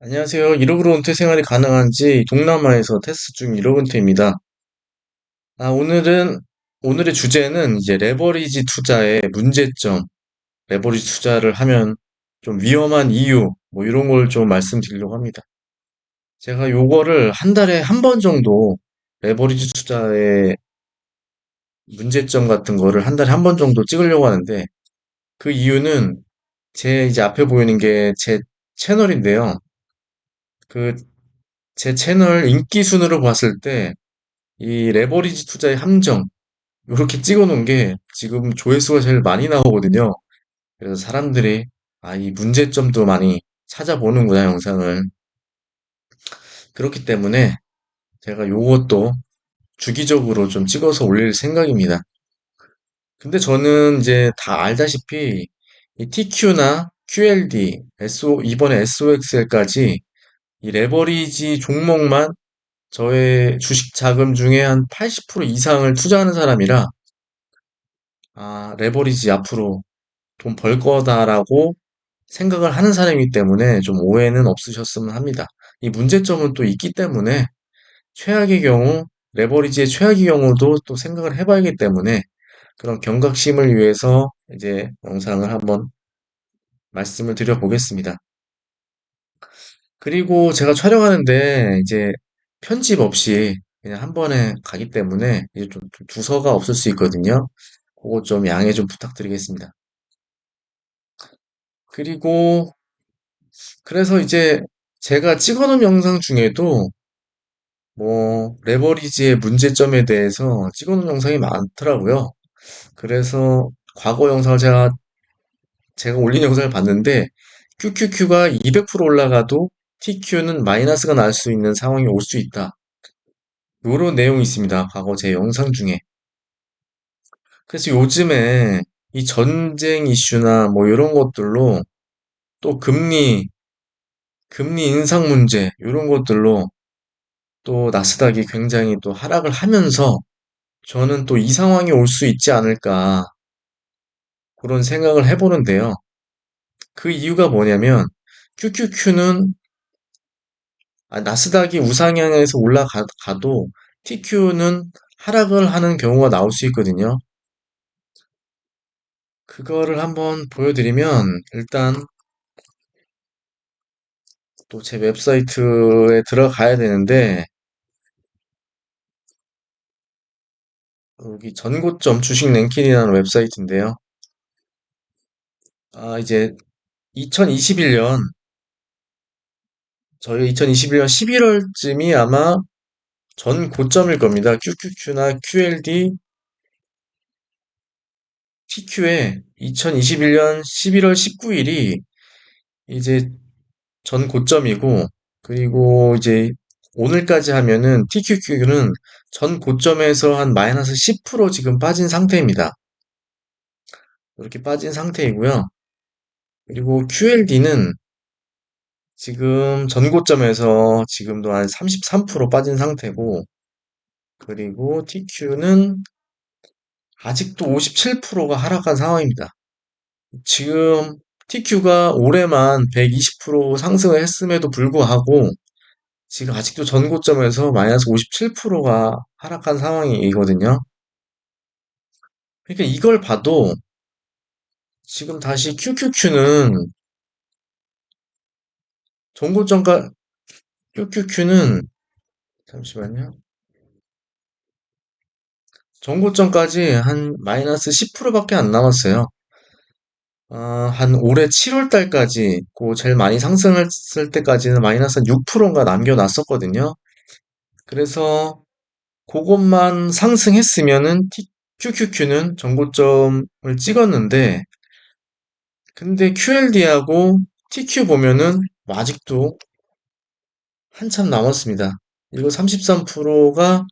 안녕하세요. 1억으로 은퇴 생활이 가능한지 동남아에서 테스트 중 1억 은퇴입니다. 아, 오늘은, 오늘의 주제는 이제 레버리지 투자의 문제점, 레버리지 투자를 하면 좀 위험한 이유, 뭐 이런 걸 좀 말씀드리려고 합니다. 제가 요거를 한 달에 한 번 정도 레버리지 투자의 문제점 같은 거를 한 달에 한 번 정도 찍으려고 하는데 그 이유는 제 이제 앞에 보이는 게 제 채널인데요. 그 제 채널 인기 순으로 봤을 때 이 레버리지 투자의 함정, 이렇게 찍어 놓은 게 지금 조회수가 제일 많이 나오거든요. 그래서 사람들이, 아, 이 문제점도 많이 찾아보는구나, 영상을. 그렇기 때문에 제가 요것도 주기적으로 좀 찍어서 올릴 생각입니다. 근데 저는 이제 다 알다시피 이 TQ나 QLD, SO, 이번에 SOXL까지 이 레버리지 종목만 저의 주식 자금 중에 한 80% 이상을 투자하는 사람이라 아, 레버리지 앞으로 돈 벌 거다라고 생각을 하는 사람이기 때문에 좀 오해는 없으셨으면 합니다. 이 문제점은 또 있기 때문에 최악의 경우, 레버리지의 최악의 경우도 또 생각을 해봐야기 때문에 그런 경각심을 위해서 이제 영상을 한번 말씀을 드려보겠습니다. 그리고 제가 촬영하는데 이제 편집 없이 그냥 한 번에 가기 때문에 이제 좀 두서가 없을 수 있거든요. 그거 좀 양해 좀 부탁드리겠습니다. 그리고 그래서 이제 제가 찍어놓은 영상 중에도 뭐 레버리지의 문제점에 대해서 찍어놓은 영상이 많더라고요. 그래서 과거 영상을 제가 제가 올린 영상을 봤는데 QQQ가 200% 올라가도 TQ는 마이너스가 날 수 있는 상황이 올 수 있다. 요런 내용이 있습니다. 과거 제 영상 중에. 그래서 요즘에 이 전쟁 이슈나 뭐 이런 것들로 또 금리 금리 인상 문제 이런 것들로 또 나스닥이 굉장히 또 하락을 하면서 저는 또 이 상황이 올 수 있지 않을까 그런 생각을 해보는데요. 그 이유가 뭐냐면 QQQ는 나스닥이 우상향해서 올라가도 TQ는 하락을 하는 경우가 나올 수 있거든요. 그거를 한번 보여드리면 일단 또 제 웹사이트에 들어가야 되는데 여기 전고점 주식 랭킹이라는 웹사이트인데요. 아, 이제 2021년, 저희 2021년 11월쯤이 아마 전 고점일 겁니다. QQQ나 QLD, TQ에 2021년 11월 19일이 이제 전 고점이고, 그리고 이제 오늘까지 하면은 TQQ는 전 고점에서 한 마이너스 10% 지금 빠진 상태입니다. 이렇게 빠진 상태이고요. 그리고 QLD는 지금 전고점에서 지금도 한 33% 빠진 상태고, 그리고 TQ는 아직도 57%가 하락한 상황입니다. 지금 TQ가 올해만 120% 상승을 했음에도 불구하고, 지금 아직도 전고점에서 마이너스 57%가 하락한 상황이거든요. 그러니까 이걸 봐도 지금 다시 QQQ는 전고점가 QQQ는 잠시만요. 전고점까지 한 마이너스 10%밖에 안 남았어요. 어, 한 올해 7월 달까지, 그 제일 많이 상승했을 때까지는 마이너스 6%인가 남겨놨었거든요. 그래서 그것만 상승했으면은 QQQ는 전고점을 찍었는데, 근데 QLD하고 TQ 보면은 아직도 한참 남았습니다. 이거 33%가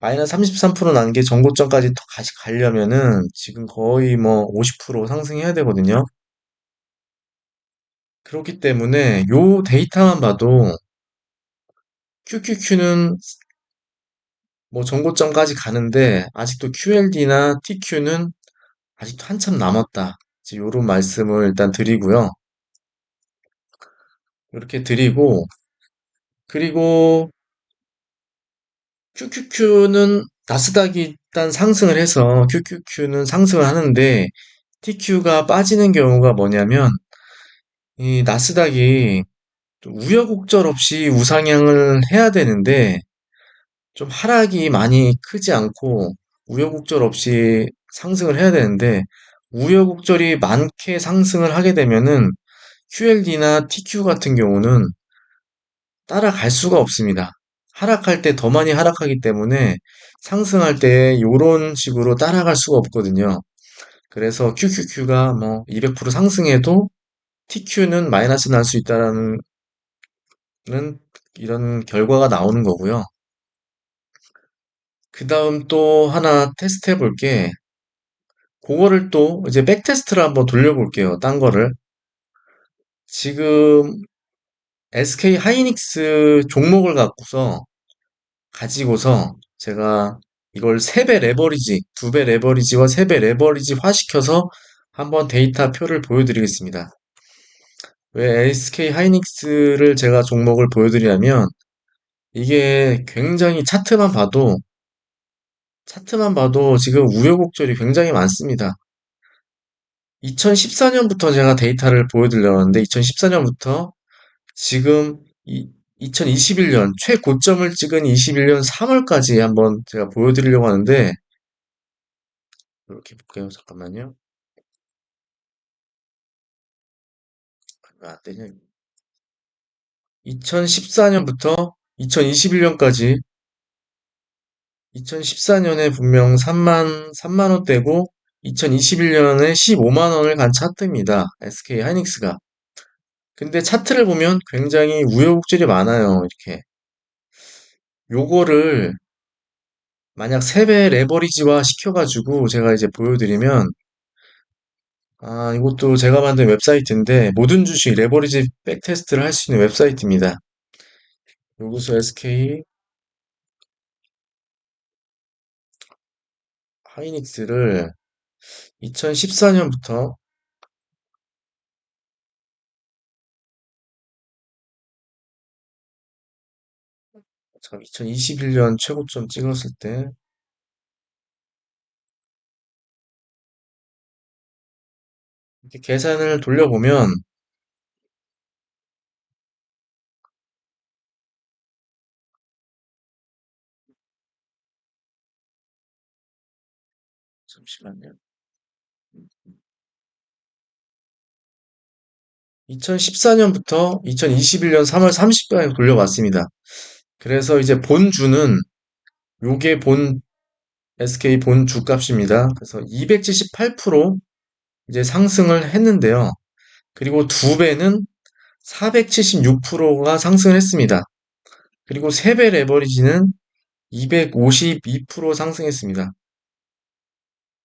마이너스 33%난 게 전고점까지 더 다시 가려면은 지금 거의 뭐 50% 상승해야 되거든요. 그렇기 때문에 요 데이터만 봐도 QQQ는 뭐 전고점까지 가는데 아직도 QLD나 TQ는 아직도 한참 남았다. 요런 말씀을 일단 드리고요. 이렇게 드리고 그리고 QQQ는 나스닥이 일단 상승을 해서 QQQ는 상승을 하는데 TQ가 빠지는 경우가 뭐냐면 이 나스닥이 우여곡절 없이 우상향을 해야 되는데 좀 하락이 많이 크지 않고 우여곡절 없이 상승을 해야 되는데 우여곡절이 많게 상승을 하게 되면은 QLD나 TQ 같은 경우는 따라갈 수가 없습니다. 하락할 때 더 많이 하락하기 때문에 상승할 때 이런 식으로 따라갈 수가 없거든요. 그래서 QQQ가 뭐 200% 상승해도 TQ는 마이너스 날 수 있다라는 이런 결과가 나오는 거고요. 그 다음 또 하나 테스트 해볼게. 그거를 또 이제 백테스트를 한번 돌려볼게요. 딴 거를. 지금 SK 하이닉스 종목을 갖고서 가지고서 제가 이걸 3배 레버리지, 2배 레버리지와 3배 레버리지 화 시켜서 한번 데이터 표를 보여드리겠습니다. 왜 SK 하이닉스를 제가 종목을 보여드리냐면 이게 굉장히 차트만 봐도 차트만 봐도 지금 우여곡절이 굉장히 많습니다. 2014년부터 제가 데이터를 보여드렸는데 2014년부터 지금 이 2021년 최고점을 찍은 21년 3월까지 한번 제가 보여드리려고 하는데 이렇게 볼게요. 잠깐만요. 왜안 되냐? 2014년부터 2021년까지 2014년에 분명 3만 3만 원대고 2021년에 15만 원을 간 차트입니다. SK 하이닉스가. 근데 차트를 보면 굉장히 우여곡절이 많아요. 이렇게. 요거를 만약 3배 레버리지화 시켜가지고 제가 이제 보여드리면 아 이것도 제가 만든 웹사이트인데 모든 주식 레버리지 백테스트를 할 수 있는 웹사이트입니다. 여기서 SK 하이닉스를 2014년부터 참 2021년 최고점 찍었을 때 이렇게 계산을 돌려보면 잠시만요. 2014년부터 2021년 3월 30일까지 돌려봤습니다. 그래서 이제 본주는 요게 본 SK 본 주값입니다. 그래서 278% 이제 상승을 했는데요. 그리고 두 배는 476%가 상승을 했습니다. 그리고 세 배 레버리지는 252% 상승했습니다.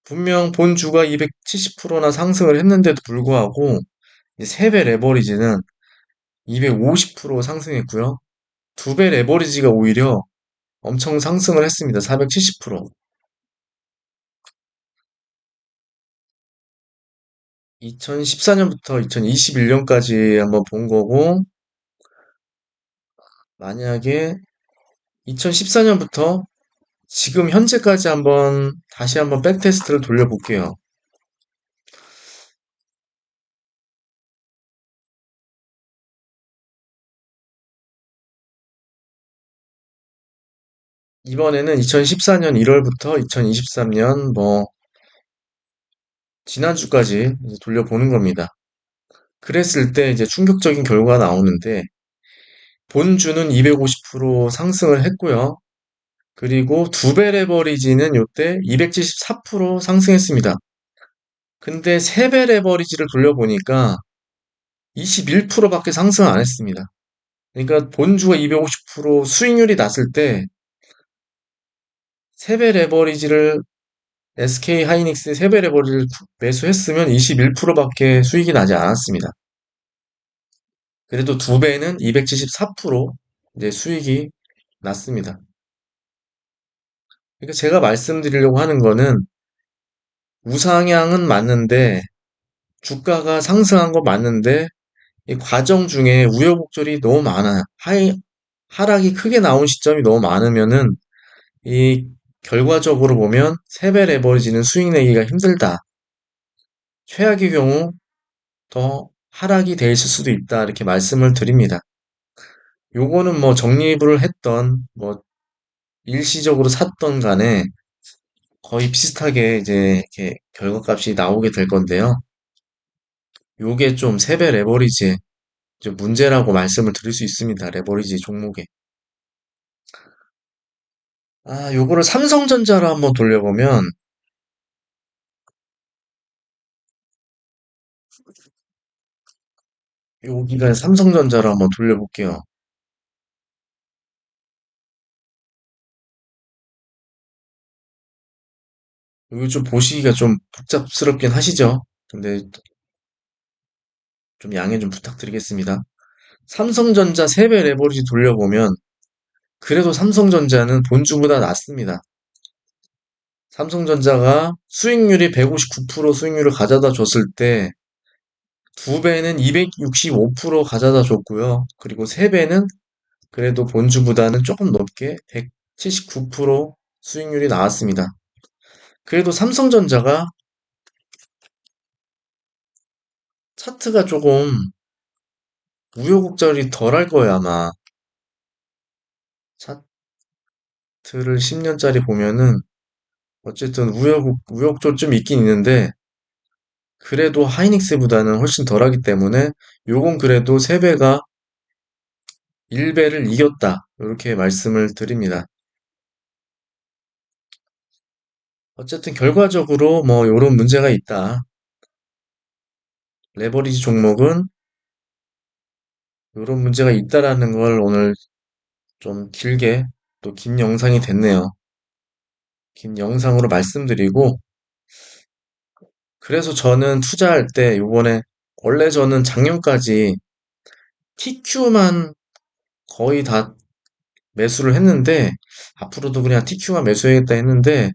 분명 본 주가 270%나 상승을 했는데도 불구하고 3배 레버리지는 250% 상승했고요. 2배 레버리지가 오히려 엄청 상승을 했습니다. 470%. 2014년부터 2021년까지 한번 본 거고, 만약에 2014년부터 지금 현재까지 한번 다시 한번 백테스트를 돌려볼게요. 이번에는 2014년 1월부터 2023년 뭐 지난주까지 돌려보는 겁니다. 그랬을 때 이제 충격적인 결과가 나오는데 본주는 250% 상승을 했고요. 그리고 두배 레버리지는 요때 274% 상승했습니다. 근데 세 배 레버리지를 돌려보니까 21%밖에 상승 안 했습니다. 그러니까 본주가 250% 수익률이 났을 때 세 배 레버리지를 SK 하이닉스 세배 레버리지를 매수했으면 21%밖에 수익이 나지 않았습니다. 그래도 두 배는 274% 이제 수익이 났습니다. 그러니까 제가 말씀드리려고 하는 거는 우상향은 맞는데 주가가 상승한 거 맞는데 이 과정 중에 우여곡절이 너무 많아요. 하이, 하락이 크게 나온 시점이 너무 많으면은 이 결과적으로 보면 세배 레버리지는 수익 내기가 힘들다. 최악의 경우 더 하락이 돼 있을 수도 있다. 이렇게 말씀을 드립니다. 요거는 뭐 적립을 했던 뭐 일시적으로 샀던 간에 거의 비슷하게 이제 이렇게 결과값이 나오게 될 건데요. 요게 좀 세배 레버리지의 좀 문제라고 말씀을 드릴 수 있습니다. 레버리지 종목에. 아, 요거를 삼성전자로 한번 돌려보면 여기가 삼성전자로 한번 돌려볼게요. 이거 좀 보시기가 좀 복잡스럽긴 하시죠? 근데 좀 양해 좀 부탁드리겠습니다. 삼성전자 세배 레버리지 돌려보면 그래도 삼성전자는 본주보다 낮습니다. 삼성전자가 수익률이 159% 수익률을 가져다 줬을 때 두 배는 265% 가져다 줬고요. 그리고 세 배는 그래도 본주보다는 조금 높게 179% 수익률이 나왔습니다. 그래도 삼성전자가 차트가 조금 우여곡절이 덜 할 거예요, 아마. 차트를 10년짜리 보면은 어쨌든 우여곡, 우여곡절 좀 있긴 있는데 그래도 하이닉스보다는 훨씬 덜 하기 때문에 요건 그래도 3배가 1배를 이겼다. 이렇게 말씀을 드립니다. 어쨌든 결과적으로 뭐 요런 문제가 있다. 레버리지 종목은 요런 문제가 있다라는 걸 오늘 좀 길게 또 긴 영상이 됐네요. 긴 영상으로 말씀드리고 그래서 저는 투자할 때 요번에 원래 저는 작년까지 TQ만 거의 다 매수를 했는데 앞으로도 그냥 TQ만 매수해야겠다 했는데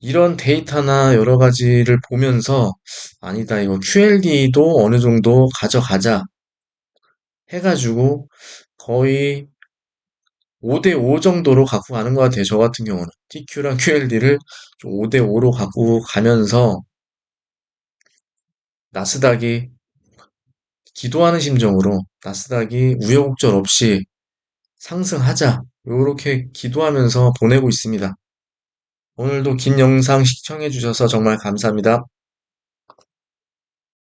이런 데이터나 여러 가지를 보면서 아니다 이거 QLD도 어느 정도 가져가자 해가지고 거의 5대5 정도로 갖고 가는 것 같아요. 저 같은 경우는 TQ랑 QLD를 5대5로 갖고 가면서 나스닥이 기도하는 심정으로 나스닥이 우여곡절 없이 상승하자 이렇게 기도하면서 보내고 있습니다. 오늘도 긴 영상 시청해 주셔서 정말 감사합니다.